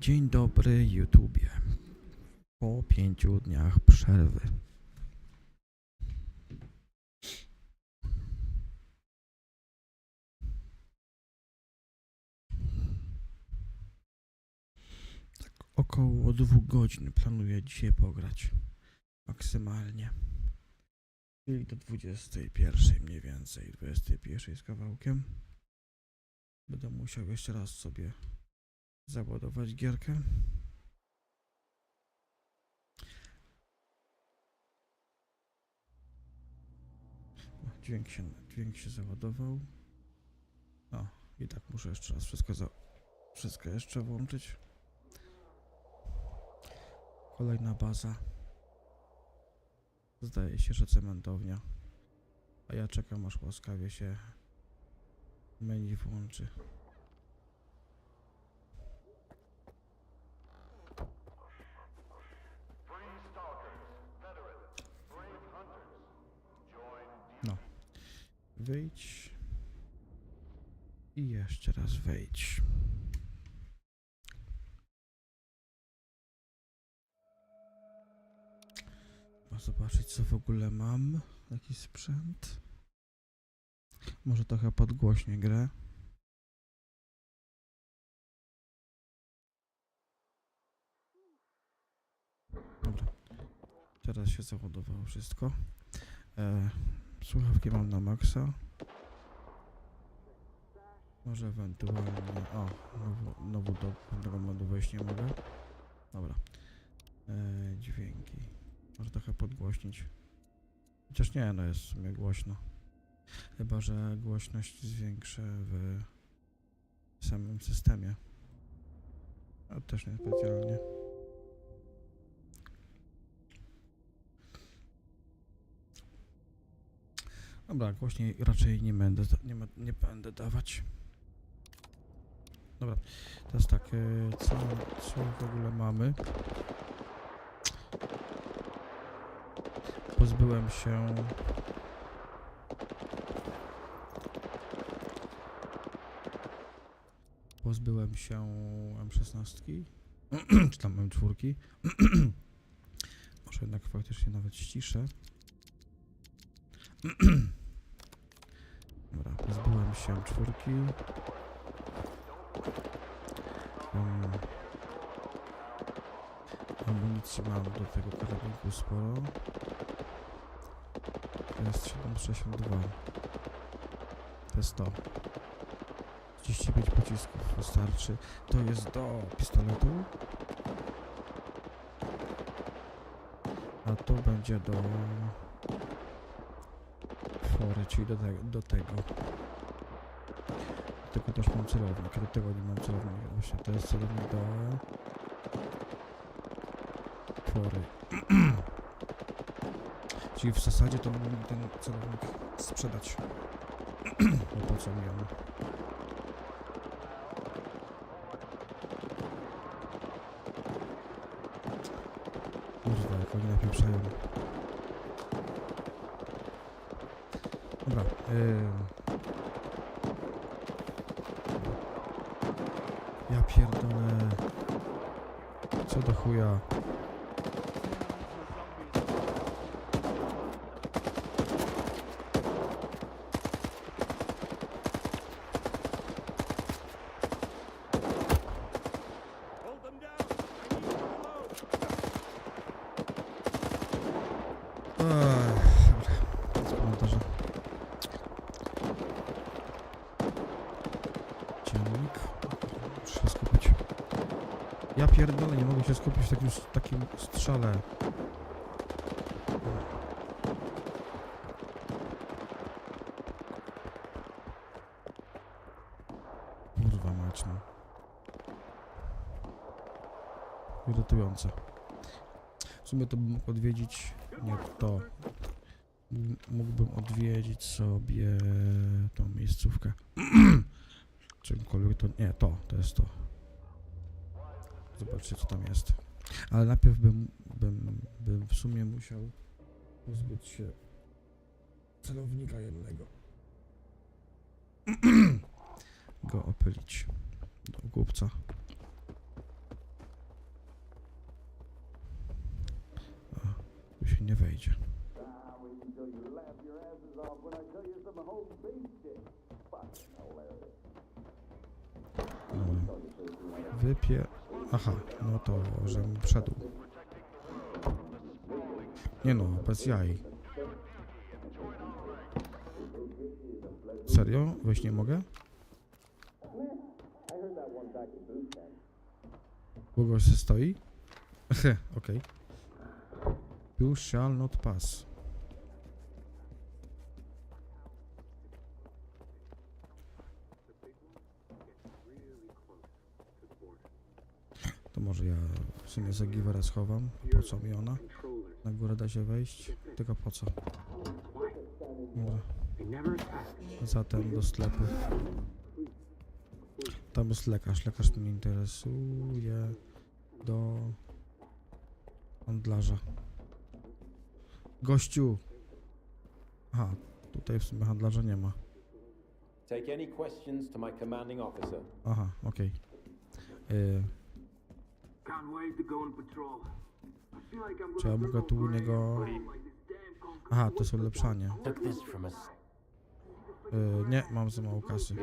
Dzień dobry YouTubie. Po pięciu dniach przerwy. Tak około dwóch godzin planuję dzisiaj pograć. Maksymalnie. Czyli do 21 mniej więcej, 21 z kawałkiem. Będę musiał jeszcze raz sobie załadować gierkę. Dźwięk się, dźwięk się załadował. O, i tak muszę jeszcze raz wszystko, za, wszystko jeszcze włączyć. Kolejna baza. Zdaje się, że cementownia. A ja czekam aż łaskawie się menu włączy. No. Wyjdź. I jeszcze raz wejdź. Trzeba zobaczyć, co w ogóle mam. Jaki sprzęt. Może trochę podgłośnie grę. Dobra. Teraz się załadowało wszystko. E, słuchawki mam na maksa. Może ewentualnie... O, znowu, znowu do pewnego modu wejść nie mogę. Dobra. E, dźwięki. Może trochę podgłośnić. Chociaż nie, no jest w sumie głośno. Chyba, że głośność zwiększę w samym systemie. A też nie Dobra, głośniej raczej nie będę, nie, nie będę dawać. Dobra, teraz tak, e, co, co w ogóle mamy? Pozbyłem się... Pozbyłem się M16, czy tam M4. Może jednak faktycznie nawet ściszę. Dobra, pozbyłem się czwórki. Um, amunicji mam do tego karabinku sporo. To jest 762. To jest to. 35 pocisków wystarczy. To jest do pistoletu. A to będzie do fory, czyli do, te, do tego. Tylko też mam celownik, do tego nie mam celownika. Właśnie to jest celownik do fory. czyli w zasadzie to mógłbym ten celownik sprzedać. Bo po co mi on? Kurwa, jak oni napieprzają. Dobra. Yy... Ja pierdolę. Co do chuja. Ech, Dobra, bez komentarza. Dziennik. Muszę się skupić. Ja pierdolę, nie mogę się skupić w takim, takim strzale. Kurwa mać, no. Irytujące. W sumie to bym mógł odwiedzić... Nie, to. Mógłbym odwiedzić sobie tą miejscówkę. Czymkolwiek to... Nie, to, to jest to. Zobaczcie, co tam jest. Ale najpierw bym, bym, bym w sumie musiał pozbyć się celownika jednego. Go opylić do głupca. Tu się nie wejdzie. Mm. Wypie... Aha, no to, żem wszedł. Nie no, bez jaj. Serio? Wejść nie mogę? Kogoś stoi? Okej. You shall not pass. To może ja w sumie za Givera schowam. Po co mi ona? Na górę da się wejść? Tylko po co? Dobra. Zatem do sklepu. Tam jest lekarz. Lekarz mnie interesuje. Do handlarza. Gościu! Aha, tutaj w sumie handlarza nie ma. Take any questions to my commanding officer. Aha, okej. Y, Czy ja mogę tu u niego... Aha, to jest ulepszanie. Took this from us. Y, nie, mam za mało kasy.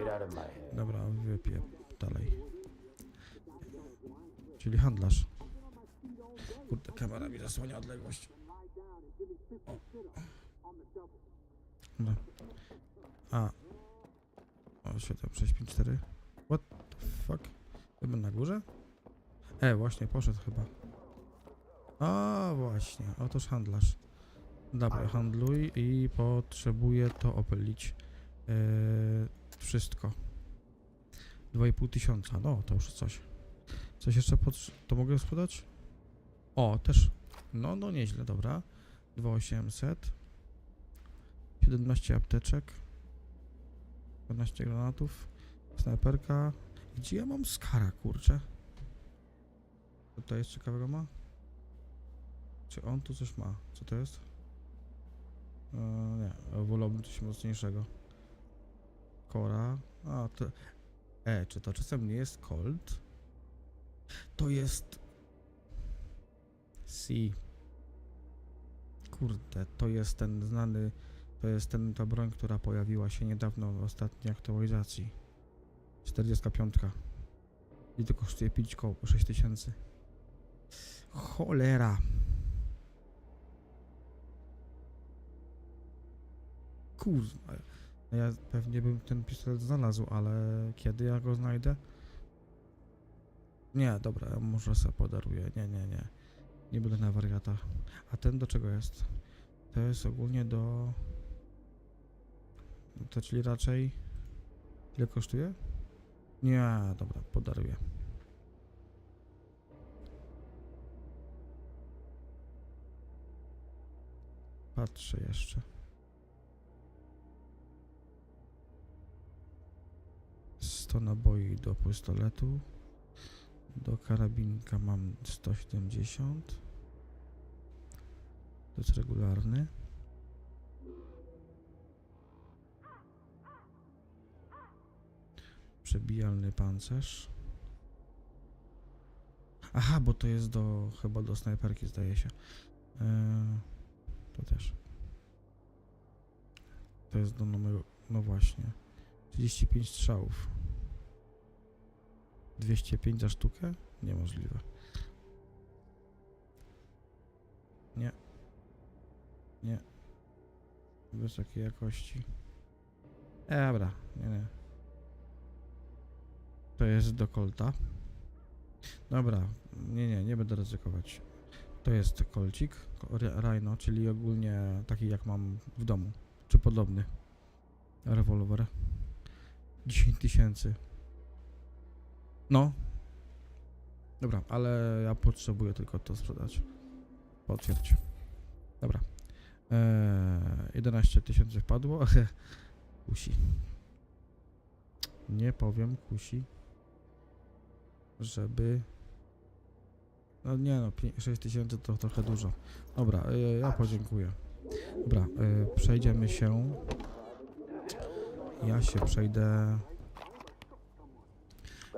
Dobra, wypię dalej. Czyli handlarz. Kurde, kamera mi zasłania odległość. O. Dobra. A. O, 7, 6, 5, 4. What the fuck? Chyba na górze? E, właśnie, poszedł chyba. A, właśnie, otóż handlarz. Dobra, handluj i potrzebuję to opylić. Yy, wszystko. 2,5 tysiąca, no to już coś. Coś jeszcze potrz- to mogę sprzedać? O, też. No, no nieźle, dobra. 2800. 17 apteczek. 12 granatów. Snajperka. Gdzie ja mam skara, kurczę? To jest ciekawego ma? Czy on tu coś ma? Co to jest? E, nie, wolałbym coś mocniejszego. Kora. A, to... E, czy to czasem nie jest Colt? To jest... C. Kurde, to jest ten znany... To jest ten, ta broń, która pojawiła się niedawno w ostatniej aktualizacji. 45. I to kosztuje 5 koło, 6 tysięcy. Cholera. Kurwa. Ja pewnie bym ten pistolet znalazł, ale kiedy ja go znajdę? Nie, dobra, może sobie podaruję. Nie, nie, nie. Nie będę na wariata. A ten do czego jest? To jest ogólnie do... To czyli raczej... Ile kosztuje? Nie, dobra, podaruję. Patrzę jeszcze. 100 naboi do pistoletu. Do karabinka mam 170. To jest regularny. Przebijalny pancerz. Aha, bo to jest do chyba do snajperki zdaje się. Eee, to też. To jest do numeru. No właśnie. 35 strzałów. 205 za sztukę? Niemożliwe. Nie. Nie. Wysokiej jakości. E, dobra, nie, nie. To jest do kolta. Dobra, nie, nie, nie będę ryzykować. To jest kolcik, Rhino, czyli ogólnie taki jak mam w domu, czy podobny. Rewolwer. 10 tysięcy. No. Dobra, ale ja potrzebuję tylko to sprzedać. Potwierdź. Dobra. Eee, 11 tysięcy wpadło. kusi. Nie powiem kusi. Żeby... No nie no, 6 tysięcy to trochę dużo. Dobra, e, ja podziękuję. Dobra, e, przejdziemy się. Ja się przejdę.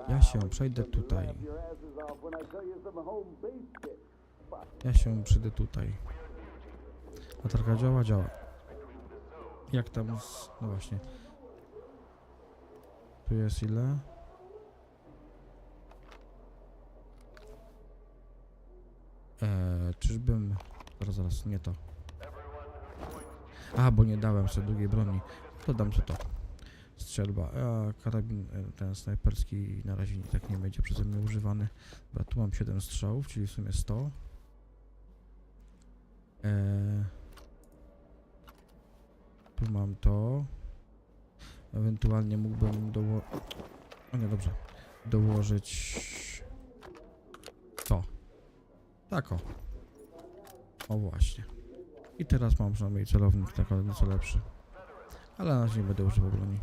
Ja się przejdę tutaj. Ja się przejdę tutaj. Latarka działa? Działa. Jak tam. No właśnie. Tu jest ile? Eee, czyżbym... Zaraz, zaraz, nie to. A, bo nie dałem sobie drugiej broni. To dam co to. Strzelba. A karabin e, ten snajperski na razie tak nie będzie przeze mnie używany. Dobra, tu mam 7 strzałów, czyli w sumie 100. Eee, tu mam to. Ewentualnie mógłbym doło... O nie, dobrze. Dołożyć... Tak o. O właśnie. I teraz mam przynajmniej celownik tak o nieco lepszy. Ale na razie nie będę używał broni.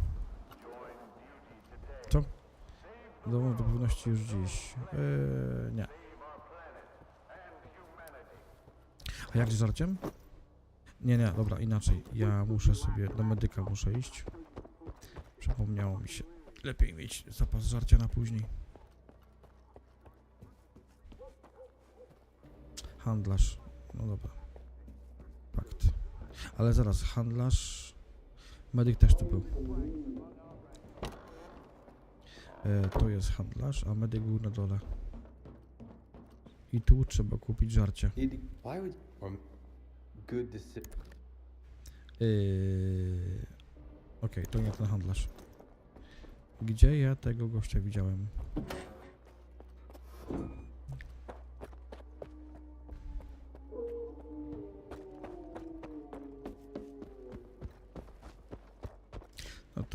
Co? Do, do pewności już dziś. Yy, nie. A jak z żarciem? Nie, nie, dobra, inaczej. Ja muszę sobie, do medyka muszę iść. Przypomniało mi się. Lepiej mieć zapas żarcia na później. Handlarz. No dobra. Fakt. Ale zaraz, handlarz... Medyk też tu był. E, to jest handlarz, a medyk był na dole. I tu trzeba kupić żarcie. Yy... Okej, to nie ten handlarz. Gdzie ja tego gościa widziałem?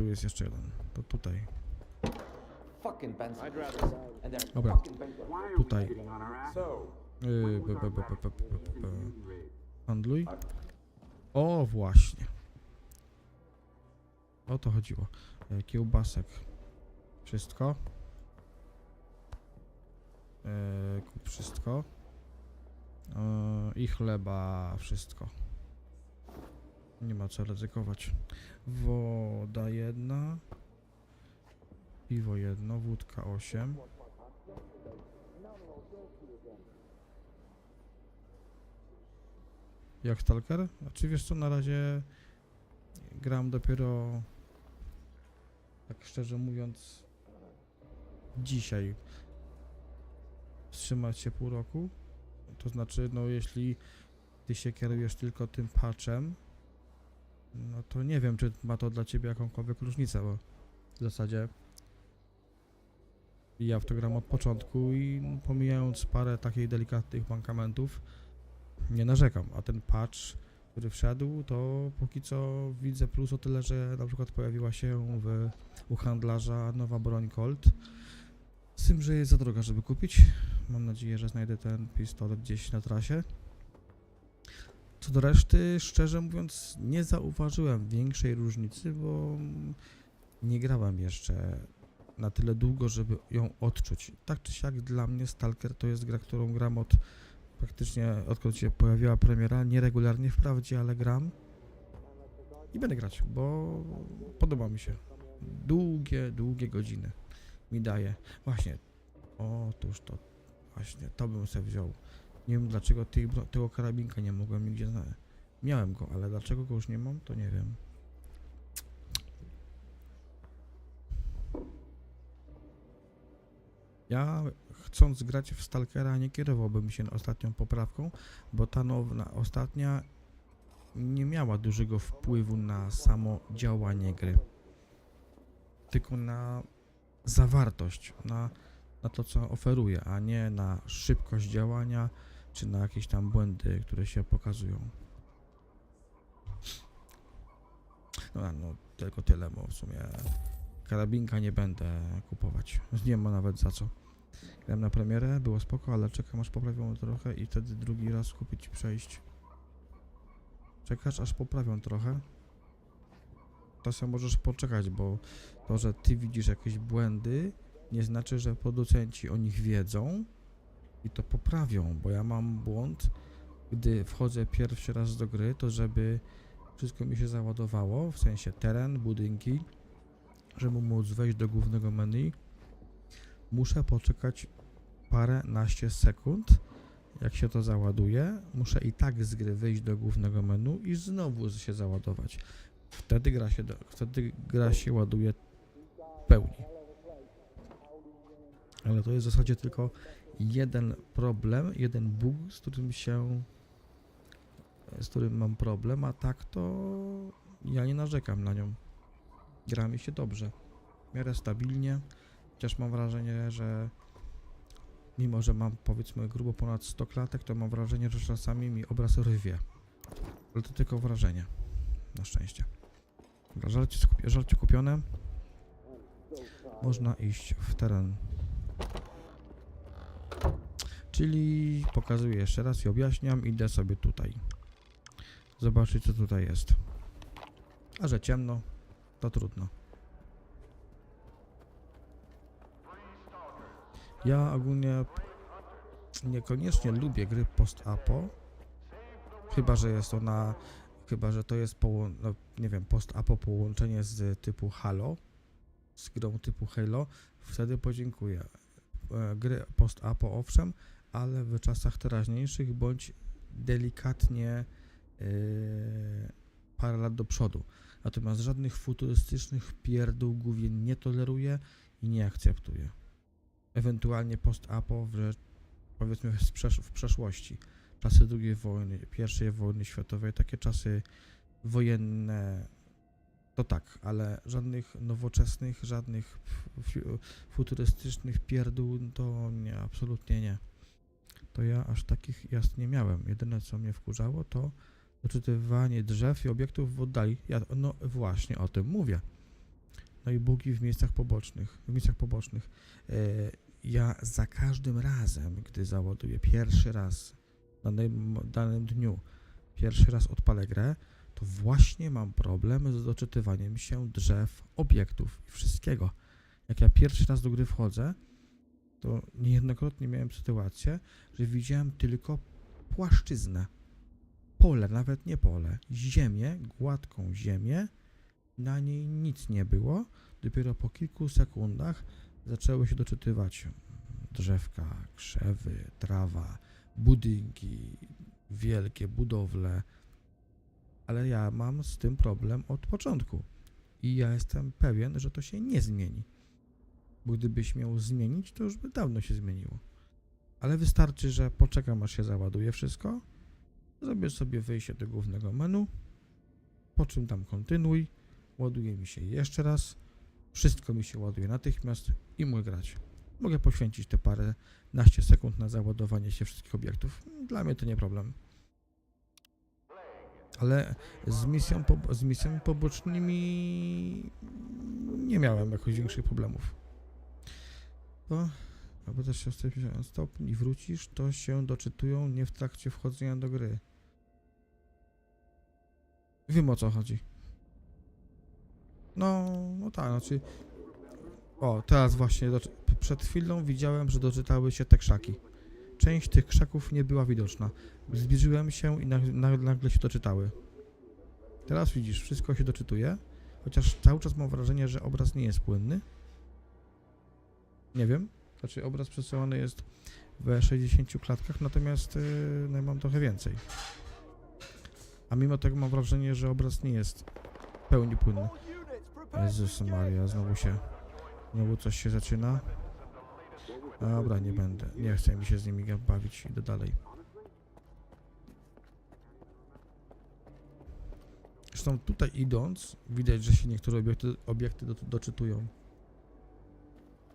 Tu jest jeszcze jeden. To tutaj. Dobra. Tutaj. Yy, b, b, b, last b, b, b, b. CCTV raid? Handluj. O, właśnie. O to chodziło. E, Kiełbasek. Wszystko. E, kup wszystko. E, I chleba wszystko. Nie ma co ryzykować. Woda jedna. Piwo jedno, wódka osiem. Jak Stalker? Znaczy wiesz co, na razie gram dopiero tak szczerze mówiąc dzisiaj wstrzymać się pół roku. To znaczy, no jeśli ty się kierujesz tylko tym patchem, no to nie wiem, czy ma to dla ciebie jakąkolwiek różnicę, bo w zasadzie ja w to gram od początku i pomijając parę takich delikatnych mankamentów, nie narzekam, a ten patch, który wszedł, to póki co widzę plus o tyle, że na przykład pojawiła się w, u handlarza nowa broń Colt. Z tym, że jest za droga, żeby kupić. Mam nadzieję, że znajdę ten pistolet gdzieś na trasie. Co do reszty, szczerze mówiąc, nie zauważyłem większej różnicy, bo nie grałem jeszcze na tyle długo, żeby ją odczuć. Tak czy siak dla mnie Stalker to jest gra, którą gram od praktycznie odkąd się pojawiła premiera, nieregularnie wprawdzie, ale gram i będę grać, bo podoba mi się. Długie, długie godziny mi daje. Właśnie, otóż to, właśnie, to bym sobie wziął. Nie wiem dlaczego bro- tego karabinka nie mogłem nigdzie znaleźć. Miałem go, ale dlaczego go już nie mam, to nie wiem. Ja chcąc grać w Stalkera nie kierowałbym się ostatnią poprawką, bo ta nowa, ostatnia nie miała dużego wpływu na samo działanie gry. Tylko na zawartość, na, na to, co oferuje, a nie na szybkość działania, czy na jakieś tam błędy, które się pokazują. No, no tylko tyle, bo w sumie karabinka nie będę kupować. Nie ma nawet za co. Grałem na premierę, było spoko, ale czekam aż poprawią trochę i wtedy drugi raz kupić i przejść. Czekasz aż poprawią trochę? To sobie możesz poczekać, bo to, że ty widzisz jakieś błędy, nie znaczy, że producenci o nich wiedzą i to poprawią, bo ja mam błąd, gdy wchodzę pierwszy raz do gry, to żeby wszystko mi się załadowało, w sensie teren, budynki, żeby móc wejść do głównego menu, muszę poczekać parę naście sekund, jak się to załaduje, muszę i tak z gry wyjść do głównego menu i znowu się załadować. Wtedy gra się, do, wtedy gra się ładuje w pełni. Ale to jest w zasadzie tylko jeden problem, jeden bug, z którym się z którym mam problem, a tak to ja nie narzekam na nią. Gra mi się dobrze. W miarę stabilnie, chociaż mam wrażenie, że mimo, że mam powiedzmy grubo ponad 100 klatek, to mam wrażenie, że czasami mi obraz rwie. Ale to tylko wrażenie. Na szczęście. Dobra, żarcie, żarcie kupione. Można iść w teren. Czyli pokazuję jeszcze raz i objaśniam. Idę sobie tutaj. Zobaczyć co tutaj jest. A że ciemno, to trudno. Ja ogólnie niekoniecznie lubię gry post-apo. Chyba, że jest ona. Chyba, że to jest połą- no, nie wiem, post-apo połączenie z typu Halo. Z grą typu Halo. Wtedy podziękuję. E, Gry post-apo owszem, ale w czasach teraźniejszych bądź delikatnie yy, parę lat do przodu. Natomiast żadnych futurystycznych pierdół głównie nie toleruję i nie akceptuję. Ewentualnie post-apo powiedzmy w, przesz- w przeszłości. Czasy II wojny, I wojny światowej, takie czasy wojenne, to tak, ale żadnych nowoczesnych, żadnych futurystycznych pierdół to nie, absolutnie nie. To ja aż takich jazd nie miałem. Jedyne co mnie wkurzało to doczytywanie drzew i obiektów w oddali. Ja, no właśnie o tym mówię. No i bugi w miejscach pobocznych. W miejscach pobocznych. E, ja za każdym razem, gdy załaduję pierwszy raz w danym, danym dniu, pierwszy raz odpalę grę, to właśnie mam problem z doczytywaniem się drzew, obiektów i wszystkiego. Jak ja pierwszy raz do gry wchodzę, to niejednokrotnie miałem sytuację, że widziałem tylko płaszczyznę. Pole, nawet nie pole, ziemię, gładką ziemię, na niej nic nie było. Dopiero po kilku sekundach zaczęły się doczytywać drzewka, krzewy, trawa, budynki, wielkie budowle. Ale ja mam z tym problem od początku. I ja jestem pewien, że to się nie zmieni. Bo gdybyś miał zmienić, to już by dawno się zmieniło. Ale wystarczy, że poczekam aż się załaduje wszystko. Zrobię sobie wyjście do głównego menu. Po czym tam kontynuuj. Ładuje mi się jeszcze raz. Wszystko mi się ładuje natychmiast i mogę grać. Mogę poświęcić te parę naście sekund na załadowanie się wszystkich obiektów. Dla mnie to nie problem. Ale z, misją z misjami pobocznymi nie miałem jakoś większych problemów. To, albo też się na stopni i wrócisz, to się doczytują nie w trakcie wchodzenia do gry. Wiem o co chodzi. No, no tak, znaczy. O, teraz właśnie przed chwilą widziałem, że doczytały się te krzaki. Część tych krzaków nie była widoczna. Zbliżyłem się i nagle, nagle się doczytały. Teraz widzisz, wszystko się doczytuje, chociaż cały czas mam wrażenie, że obraz nie jest płynny. Nie wiem. Znaczy obraz przesyłany jest w 60 klatkach, natomiast yy, no, mam trochę więcej. A mimo tego mam wrażenie, że obraz nie jest w pełni płynny. Jezus Maria, znowu się... Znowu coś się zaczyna. Dobra, nie będę. Nie chcę mi się z nimi bawić. Idę dalej. Zresztą tutaj idąc, widać, że się niektóre obiekty, obiekty do, doczytują.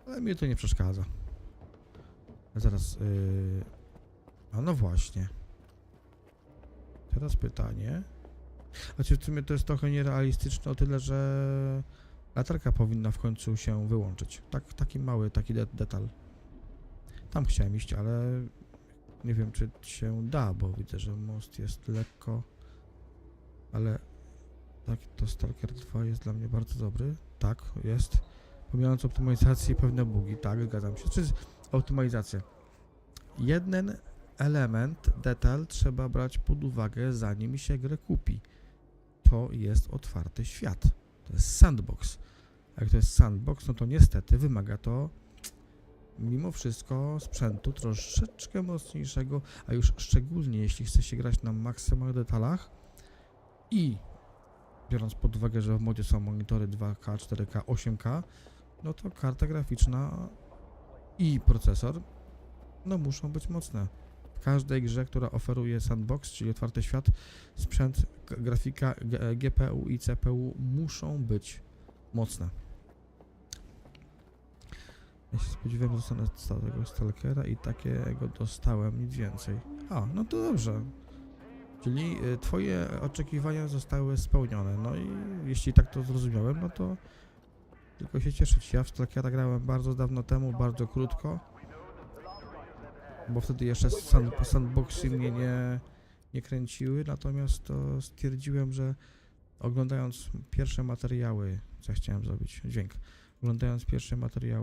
Ale mnie to nie przeszkadza. Zaraz. Yy... A no właśnie. Teraz pytanie. Znaczy w sumie to jest trochę nierealistyczne o tyle, że latarka powinna w końcu się wyłączyć. Tak, taki mały, taki de detal. Tam chciałem iść, ale nie wiem czy się da, bo widzę, że most jest lekko. Ale tak, to Stalker 2 jest dla mnie bardzo dobry. Tak, jest. Pomijając optymalizację pewne bugi, tak, zgadzam się. Czy optymalizację? Jeden element, detal trzeba brać pod uwagę, zanim się grę kupi. To jest otwarty świat. To jest sandbox. Jak to jest sandbox, no to niestety wymaga to mimo wszystko sprzętu troszeczkę mocniejszego, a już szczególnie jeśli chce się grać na maksymalnych detalach i biorąc pod uwagę, że w modzie są monitory 2K, 4K, 8K, no to karta graficzna i procesor no muszą być mocne. W każdej grze, która oferuje sandbox, czyli otwarty świat, sprzęt, grafika, GPU i CPU muszą być mocne. Ja się spodziewałem, że dostanę sta- tego Stalkera i takiego dostałem, nic więcej. A, no to dobrze. Czyli y, twoje oczekiwania zostały spełnione. No i jeśli tak to zrozumiałem, no to tylko się cieszyć. Ja w Stalkera grałem bardzo dawno temu, bardzo krótko. Bo wtedy jeszcze sand, sandboxy mnie nie, nie kręciły, natomiast to stwierdziłem, że oglądając pierwsze materiały, co ja chciałem zrobić, dźwięk, oglądając pierwsze materiały,